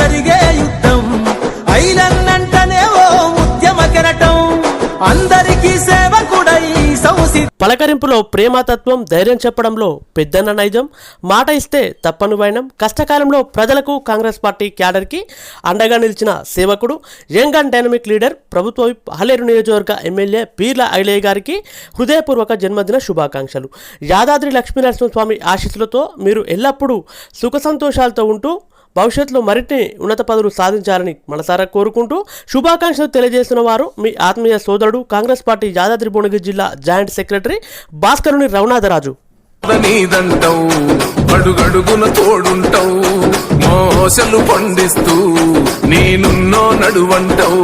జరిగే యుద్ధం. ఐలన్నంటనే ఓ ఉద్యమ కెరటం. అందరికీ సేవ సౌసి పలకరింపులో ప్రేమతత్వం ధైర్యం చెప్పడంలో పెద్దన్న నైజం. మాట ఇస్తే తప్పను వైనం. కష్టకాలంలో ప్రజలకు కాంగ్రెస్ పార్టీ క్యాడర్కి అండగా నిలిచిన సేవకుడు యంగ్ అండ్ డైనమిక్ లీడర్ ప్రభుత్వ హలేరు నియోజకవర్గ ఎమ్మెల్యే పీర్ల ఐలయ్య గారికి హృదయపూర్వక జన్మదిన శుభాకాంక్షలు. యాదాద్రి లక్ష్మీనరసింహస్వామి ఆశీస్సులతో మీరు ఎల్లప్పుడూ సుఖ సంతోషాలతో ఉంటూ భవిష్యత్తులో మరిన్ని ఉన్నత పదవులు సాధించాలని మనసారా కోరుకుంటూ శుభాకాంక్షలు తెలియజేస్తున్న వారు మీ ఆత్మీయ సోదరుడు కాంగ్రెస్ పార్టీ యాదాద్రి భువనగిరి జిల్లా జాయింట్ సెక్రటరీ భాస్కరుని రఘునాథరాజు. అడుగడుగున తోడుంటావు మోసలు పండిస్తూ నేనున్నో నడువంటావు.